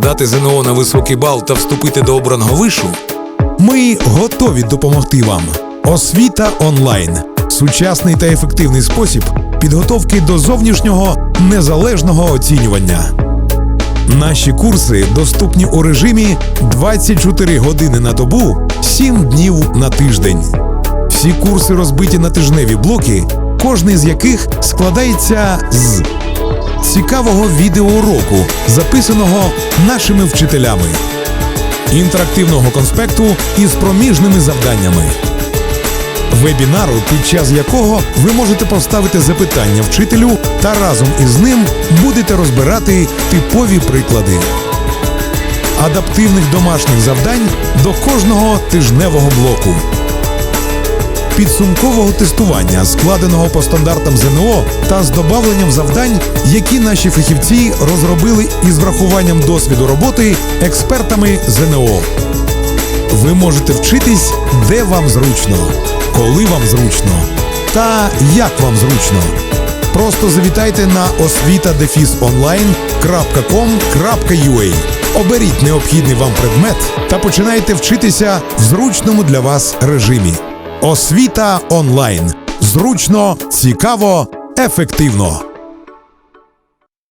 здати ЗНО на високий бал та вступити до обраного вишу? Ми готові допомогти вам. Освіта онлайн сучасний та ефективний спосіб підготовки до зовнішнього незалежного оцінювання. Наші курси доступні у режимі 24 години на добу, 7 днів на тиждень. Всі курси розбиті на тижневі блоки, кожний з яких складається з цікавого відеоуроку, записаного нашими вчителями, інтерактивного конспекту із проміжними завданнями, вебінару, під час якого ви можете поставити запитання вчителю та разом із ним будете розбирати типові приклади, адаптивних домашніх завдань до кожного тижневого блоку. Підсумкового тестування, складеного по стандартам ЗНО та з добавленням завдань, які наші фахівці розробили із врахуванням досвіду роботи експертами ЗНО. Ви можете вчитись, де вам зручно, коли вам зручно та як вам зручно. Просто завітайте на освіта-онлайн.com.ua Оберіть необхідний вам предмет та починайте вчитися в зручному для вас режимі. Освіта онлайн. Зручно, цікаво, ефективно.